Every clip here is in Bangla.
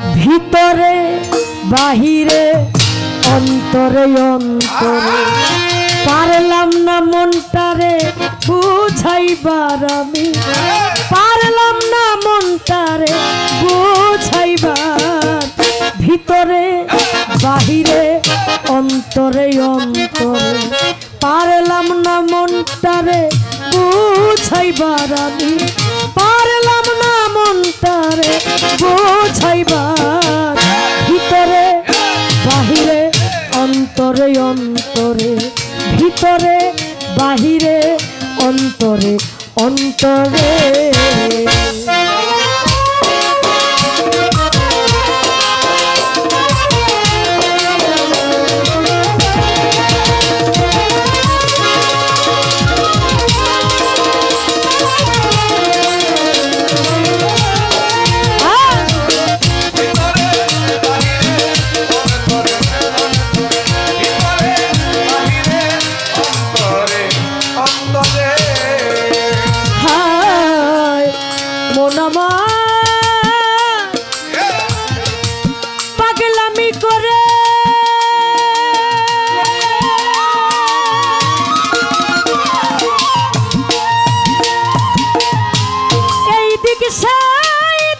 ভিতরে, বাহিরে, অন্তরে অন্তরে। পারলাম না মনটারে বুঝাইবার আমি। পারলাম না মনটারে বুঝাইবার। ভিতরে, বাহিরে, অন্তরে অন্তরে। পারলাম না মনটারে বুঝাইবার আমি। পারলাম না মনটারে অন্তরে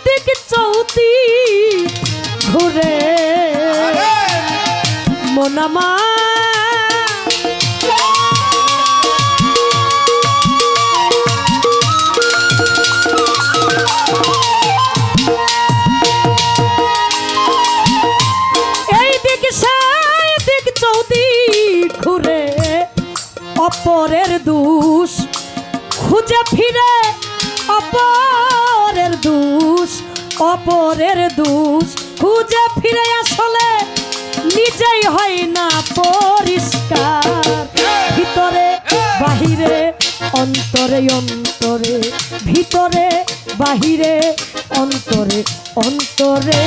দিক চৌতি ঘুরে। মন ঘুরে অপরের দুষ খুঁজে ফিরে অপরের দুষ, অপরের দুষ। খুঁজে ফিরে আসলে নিজেই হয় না পরিষ্কার। ভিতরে, বাহিরে, অন্তরে অন্তরে। ভিতরে, বাহিরে, অন্তরে অন্তরে।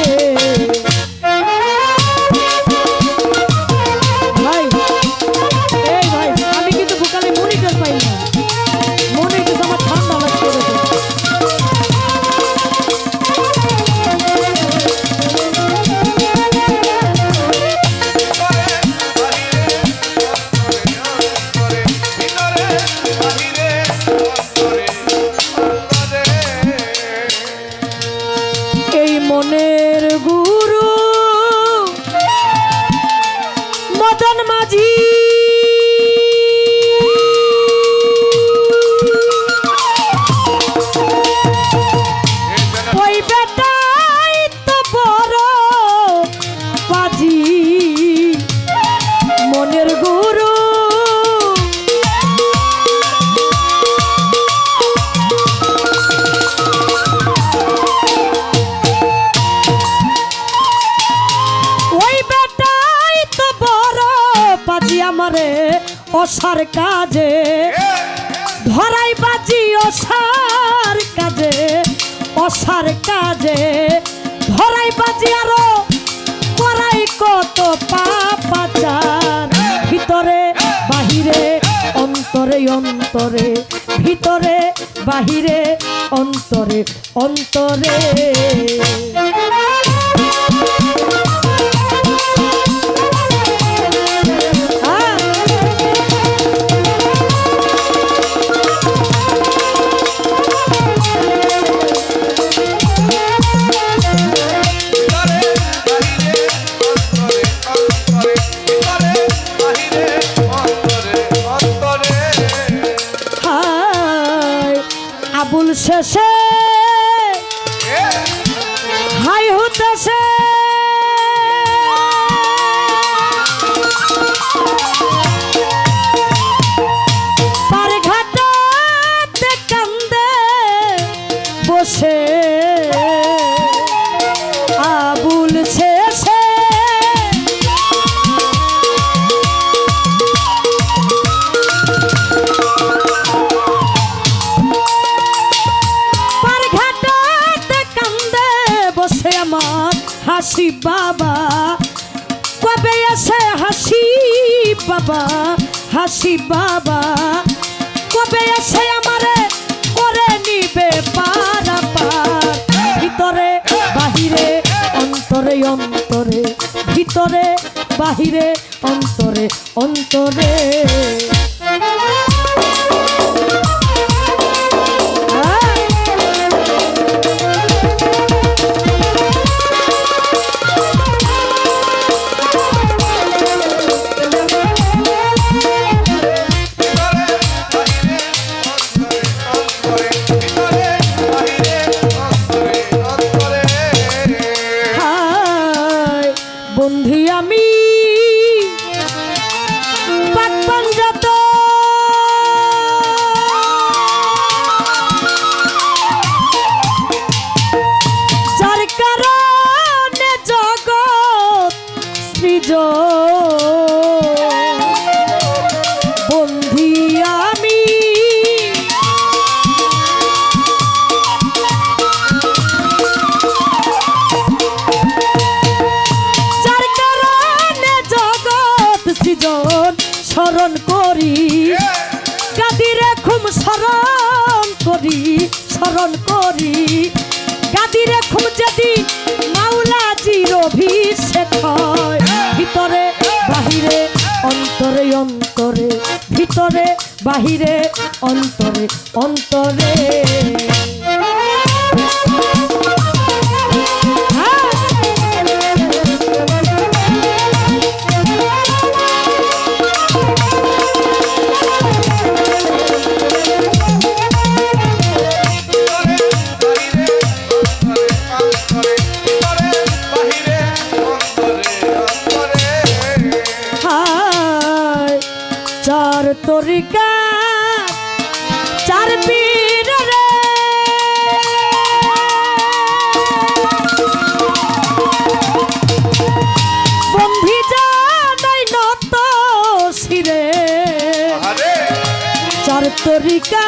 Aji. আমারে অসার কাজে। ধরাই বাজি অসার কাজে অসার কাজে। ধরাই বাজি আরও করাই কত পাপাচার। ভিতরে, বাহিরে, অন্তরে অন্তরে। ভিতরে, বাহিরে, অন্তরে অন্তরে। হাই হাসি বাবা। কবে আসে হাসি বাবা হাসি বাবা? কবে আসে আমারে করে নিবে পারাপার? ভিতরে, বাহিরে অন্ত অন্তরে অন্তরে। ভিতরে, বাহিরে, অন্তরে অন্তরে। সৃজন স্মরণ করি। গাদিরে খুব স্মরণ করি স্মরণ করি। গাদিরে খুব যদি মাওলা জির অভিষেক হয়, ভিতরে বাহিরে, অন্তরে অন্তরে। ভিতরে, বাহিরে, অন্তরে অন্তরে। তরিকা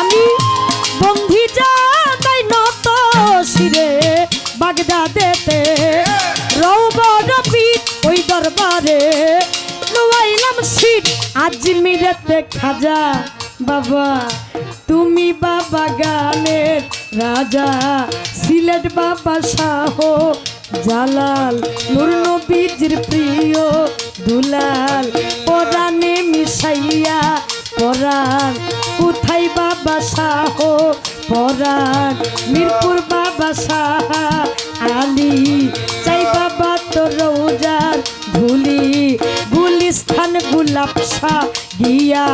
আমি বন্ধি জানাই নত শিরে বাগদাদেতে। রৌবর পিঠ ওই দরবারে। নোয়াইলাম সিট আজমিরেতে খাজা বাবা। তুমি বাবা গানের রাজা। সিলেট বাবা শাহ জালাল। নুর নবীজির প্রিয় দুলাল। পরাণে মিশাইয়া পরাণ। কোথায় বাবা শাহ পরাণ? মিরপুর বাবা শাহ আলী। চাই বাবা তো রোজার ভুলি গুলিস্থান শাহ গিয়া।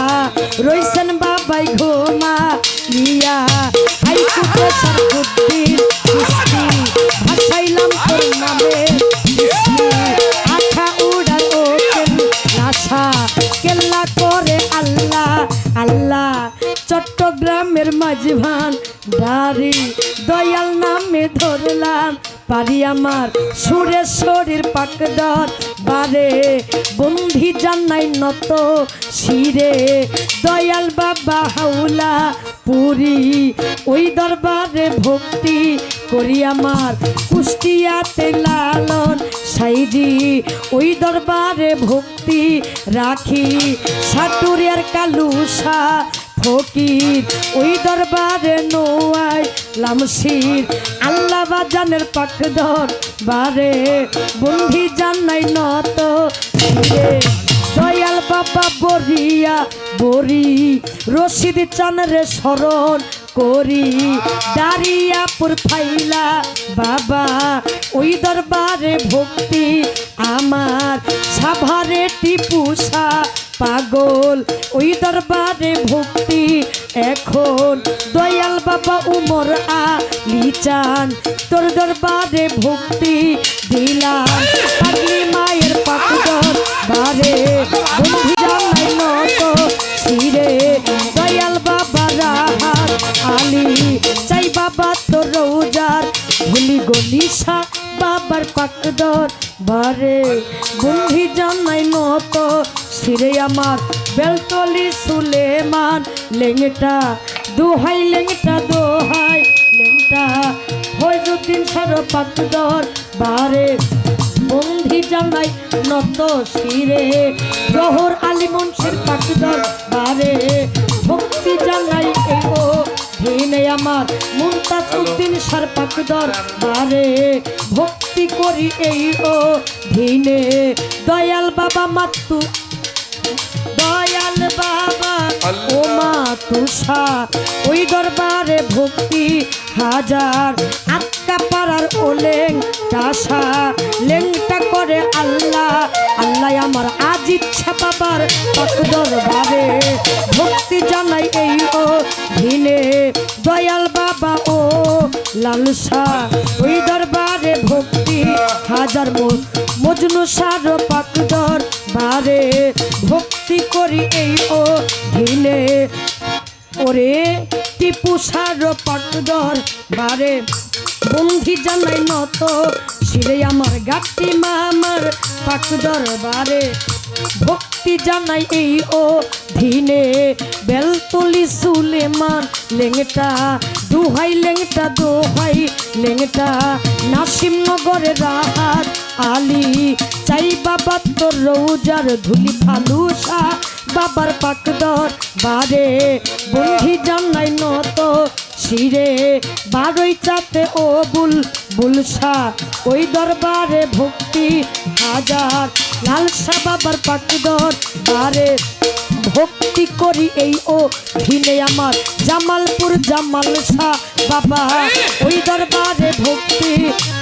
রইসন বাবাই ঘোমা। পারি আমার সুরেশ্বরীর পাকদর বারে। বন্ধি জানাই নত শিরে, দয়াল বাবা হাউলা পুরী। ওই দরবারে ভক্তি করি আমার কুষ্টিয়াতে লালন সাইজি। ওই দরবারে ভক্তি রাখি, সাটুরিয়ার কালুসা ফকির। ওই দরবারে নোয়াই লামশির, আল্লাহ বাজানের পাকদর বারে। বন্ধি জানাই নত দয়াল বাবা বরিয়া বরি, রশিদ চানরে স্মরণ করি। দাঁড়িয়াপুর ফাইলা বাবা, ওই দরবারে ভক্তি আমার। সাভারে টিপুসা পাগল, ওই দরবারে ভক্তি। এখন দয়াল বাবা উমর আলী চান, তোর দরবারে ভক্তি দিলাম। পাগলি মায়ের পাকদর বারে, বন্ধু জানাই নত শিরে। দয়াল বাবা রাহাত আলি, চাই বাবা তোর রোজার ভুলি গলিসা বাবার পাকদর বারে। বন্ধি জানাই নত শিরে আমার বেলতলি সুলেমান। লেংটা দোহাই লেংটা দোহাই, লেংটা। ফয়জুদ্দিন সার পাকদর বারে। বন্ধি জানাই নত, শিরে। জহর আলী মুন্সির পাকদর বারে। ভক্তি জানাই এই ও দিনে আমার মুমতাজ উদ্দিন সার পাকদর বারে ভক্তি করি এই ও দিনে দয়াল বাবা মাতু দয়াল বাবা ও মা তুষা ওই দরবারে ভক্তি হাজার। আটকা পাড়ার ওলেং টাসা লেংটা করে আল্লাহ আল্লাহ আমার ইচ্ছা বাবার পাক দরবারে ভক্তি জানাই এই ও দিনে দয়াল বাবা ও লালসা, ওই দরবারে ভক্তি হাজার মজনু সার পাকদর বারে ভক্তি করি এই ও ঢিলে ওরে টিপু সার পাকদর বারে বন্ধি জানাই নত। শিরে আমার গাটি মামার পাকদর বারে ভক্তি জানাই এই ও ধিনে বেলতলি সুলেমান লেংটা, দুহাই লেংটা, দোহাই লেংটা। নাসিমনগরের রাহাত আলী, চাই বাবা তোর রৌজার ধুলি ফালুসা। বাবার পাকদর বারে বন্ধি জানাই নত শিরে বারোই চাতে ও বুল বুলসা ওই দরবারে ভক্তি হাজার। লালসা বাবার পাকদর বারে ভক্তি করি এই ও ভিনে আমার। জামালপুর জামাল শাহ বাবা, ওই দরবারে ভক্তি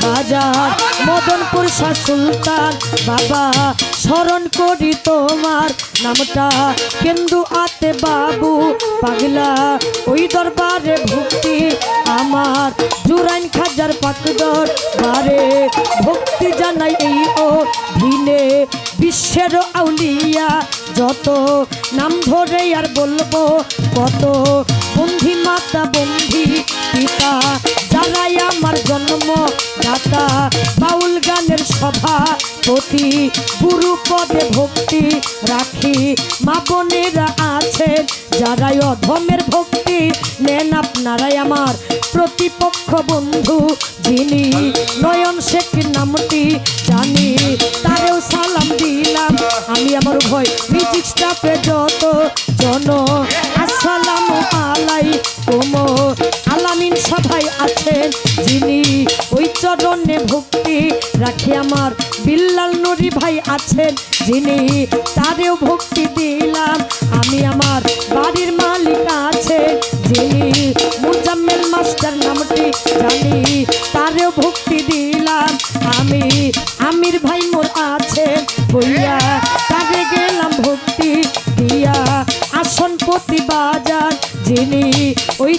হাজার। মদনপুর শাহ সুলতান বাবা, স্মরণ করি তোমার নামটা। কেন্দু আতে বাবু পাগলা, ওই দরবারে ভক্তি আমার। জুরাইন খাজার পাকদর বারে ভক্তি জানাই এই ও ভিনে বিশ্বের আউলিয়া যত নাম ধরে আর বলব, কত বন্ধি মাতা, বন্ধি পিতা জানাই আমার জন্ম দাতা বাউল গানের সভা প্রতি গুরু পদে ভক্তি রাখি, মা বোনেরা আছেন যারাই অধমের ভক্তি, নেন আপনারাই আমার প্রতিপক্ষ বন্ধু, যিনি নয়ন শেখ নামটি জানি, তারেও সালাম দিলাম। আমি আমার ভয় মিউজিক স্টাফে যত জন, আসসালাম আলাই কোম আলামিন সভাই আছেন যিনি চরণে ভক্তি রাখি আমার বিল্লাল নুরি ভাই আছেন, যিনি তারেও ভক্তি দিলাম। আমি আমার বাড়ির মালিক আছে যিনি মুজাম্মেল মাস্টার নামটি জানি।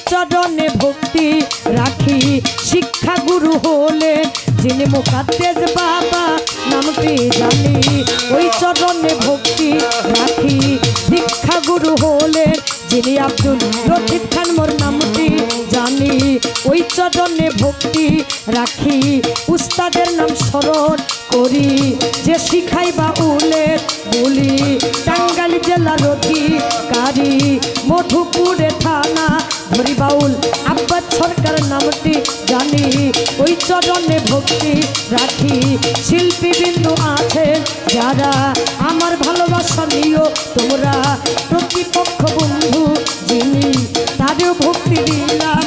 চরণে ভক্তি রাখি। শিক্ষা গুরু হলেন যিনি মুখাদ্দেজ বাবা নামটি জানি? ওই চরণে ভক্তি রাখি। শিক্ষা গুরু হলেন যিনি আব্দুল রফিক খান মোর নামটি জানি? ওই চরণে ভক্তি রাখি। উস্তাদের নাম স্মরণ করি। যে শিখাই বা উলের বলি। টাঙ্গাইল জেলার অধিকারী, মধুপুরে থানা হরি বাউল, আব্বাস সরকার নামটি জানি। ওই চরণে ভক্তি রাখি। শিল্পীবৃন্দ আছেন যারা। আমার ভালোবাসা নিও তোমরা। প্রতিপক্ষ বন্ধু যিনি তাদেরও ভক্তি দিলাম